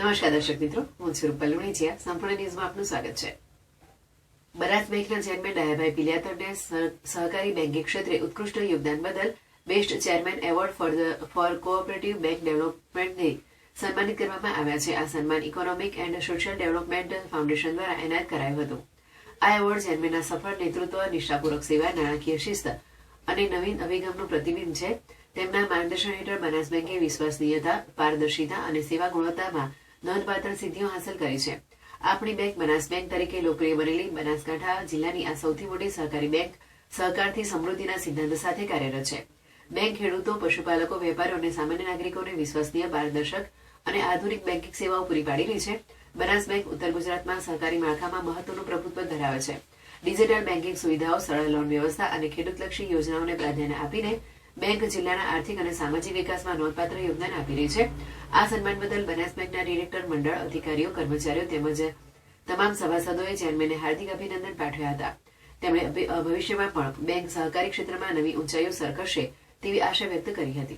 નમસ્કાર દર્શક મિત્રો, હું છું રૂપલ સંપૂર્ણ ન્યૂઝમાં આપનું સ્વાગત છે. બરાજ બેંકના ચેરમેન ડાયાભાઈ પિલિયાતરને સહકારી બેન્કિંગ ક્ષેત્રે ઉત્કૃષ્ટ યોગદાન બદલ best chairman award for the, for cooperative bank ડેવલપમેન્ટને સન્માનિત કરવામાં આવ્યા છે. આ સન્માન economic and social development foundation દ્વારા એનાયત કરાયું હતું. આ એવોર્ડ ચેરમેનના સફળ નેતૃત્વ, નિષ્ઠાપૂર્વક સેવા, નાણાકીય શિસ્ત અને નવીન અભિગમનું પ્રતિબિંબ છે. તેમના માર્ગદર્શન હેઠળ બનાસ બેંકે વિશ્વસનીયતા, પારદર્શિતા અને સેવા ગુણવત્તામાં નોંધપાત્ર સિદ્ધિઓ હાંસલ કરી છે. આપણી બેંક બનાસ બેંક તરીકે લોકપ્રિય બનેલી બનાસકાંઠા જિલ્લાની આ સૌથી મોટી સહકારી બેંક સહકારથી સમૃદ્ધિના સિદ્ધાંત સાથે કાર્યરત છે. બેંક ખેડૂતો, પશુપાલકો, વેપારીઓ અને સામાન્ય નાગરિકોને વિશ્વસનીય પારદર્શક અને આધુનિક બેન્કિંગ સેવાઓ પૂરી પાડી રહી છે. બનાસ બેંક ઉત્તર ગુજરાતમાં સહકારી માળખામાં મહત્વનું પ્રભુત્વ ધરાવે છે. ડિજિટલ બેન્કિંગ સુવિધાઓ, સરળ લોન વ્યવસ્થા અને ખેડૂતલક્ષી યોજનાઓને પ્રાધાન્ય આપીને બેંક જિલ્લાના આર્થિક અને સામાજિક વિકાસમાં નોંધપાત્ર યોગદાન આપી રહી છે. આ સન્માન બદલ બનાસ બેંકના ડિરેક્ટર, મંડળ, અધિકારીઓ, કર્મચારીઓ તેમજ તમામ સભાસદોએ ચેરમેનને હાર્દિક અભિનંદન પાઠવ્યા હતા. તેમણે ભવિષ્યમાં પણ બેંક સહકારી ક્ષેત્રમાં નવી ઊંચાઈઓ સરકશે તેવી આશા વ્યક્ત કરી હતી.